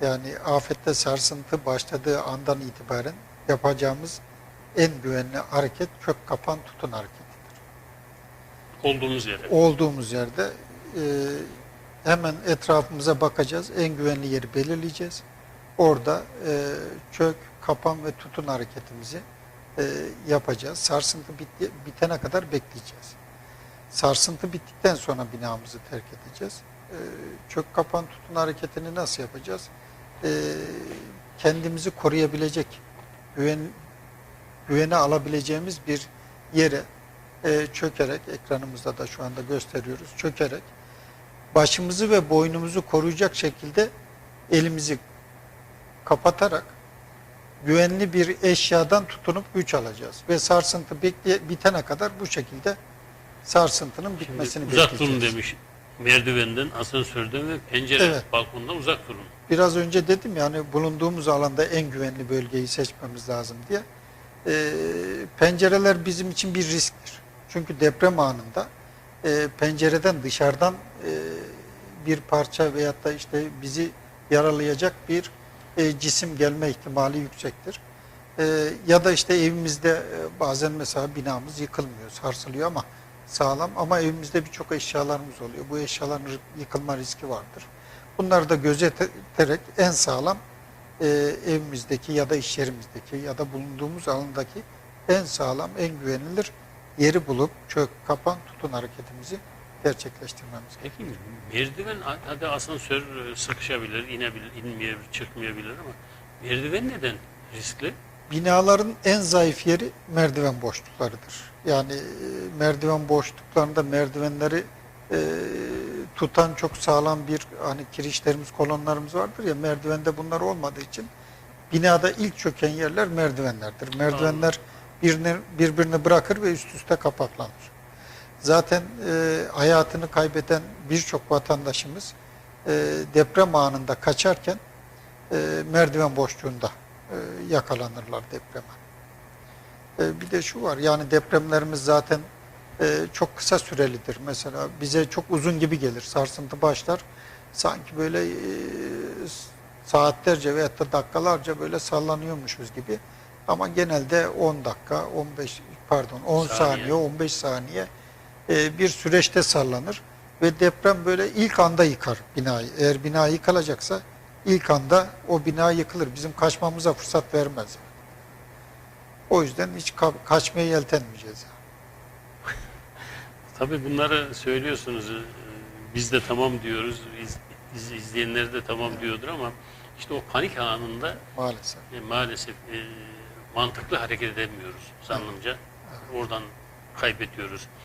Yani afette sarsıntı başladığı andan itibaren yapacağımız en güvenli hareket kök kapan tutun hareketidir. Olduğumuz yere. Olduğumuz yerde e, hemen etrafımıza bakacağız. En güvenli yeri belirleyeceğiz. Orada e, çök, kapan ve tutun hareketimizi e, yapacağız. Sarsıntı bitti, bitene kadar bekleyeceğiz. Sarsıntı bittikten sonra binamızı terk edeceğiz. E, çök, kapan, tutun hareketini nasıl yapacağız? E, kendimizi koruyabilecek, güven, güvene alabileceğimiz bir yere e, çökerek, ekranımızda da şu anda gösteriyoruz, çökerek başımızı ve boynumuzu koruyacak şekilde elimizi kapatarak güvenli bir eşyadan tutunup güç alacağız. Ve sarsıntı bekle, bitene kadar bu şekilde sarsıntının bitmesini Şimdi uzak bekleyeceğiz. durun demiş. Merdivenden, asansörden ve pencere, Evet. balkondan uzak durun. Biraz önce dedim yani bulunduğumuz alanda en güvenli bölgeyi seçmemiz lazım diye. Ee, pencereler bizim için bir risktir. Çünkü deprem anında e, pencereden dışarıdan e, bir parça veyahut da işte bizi yaralayacak bir e, cisim gelme ihtimali yüksektir. E, ya da işte evimizde e, bazen mesela binamız yıkılmıyor, sarsılıyor ama sağlam ama evimizde birçok eşyalarımız oluyor. Bu eşyaların yıkılma riski vardır. Bunları da gözeterek en sağlam e, evimizdeki ya da iş yerimizdeki ya da bulunduğumuz alandaki en sağlam, en güvenilir yeri bulup çök, kapan, tutun hareketimizi gerçekleştirmemiz gerekiyor. Merdiven, hadi asansör e, sıkışabilir, inebilir, inmeyebilir, çıkmayabilir ama merdiven neden riskli? Binaların en zayıf yeri merdiven boşluklarıdır. Yani e, merdiven boşluklarında merdivenleri e, tutan çok sağlam bir hani kirişlerimiz, kolonlarımız vardır ya merdivende bunlar olmadığı için binada ilk çöken yerler merdivenlerdir. Merdivenler birini, birbirini bırakır ve üst üste kapaklanır. Zaten e, hayatını kaybeden birçok vatandaşımız e, deprem anında kaçarken e, merdiven boşluğunda yakalanırlar depreme. E, bir de şu var yani depremlerimiz zaten e, çok kısa sürelidir. Mesela bize çok uzun gibi gelir. Sarsıntı başlar. Sanki böyle e, saatlerce veyahut da dakikalarca böyle sallanıyormuşuz gibi. Ama genelde 10 dakika, 15 pardon 10 Saniye. saniye, 15 saniye e, bir süreçte sallanır ve deprem böyle ilk anda yıkar binayı. Eğer bina yıkılacaksa ilk anda o bina yıkılır. Bizim kaçmamıza fırsat vermez. O yüzden hiç ka- kaçmaya yeltenmeyeceğiz. Tabii bunları söylüyorsunuz. e, Biz de tamam diyoruz. Biz, iz- izleyenler de tamam diyordur ama işte o panik anında Maalesef. e, maalesef e, mantıklı hareket edemiyoruz zannımca. Oradan kaybediyoruz.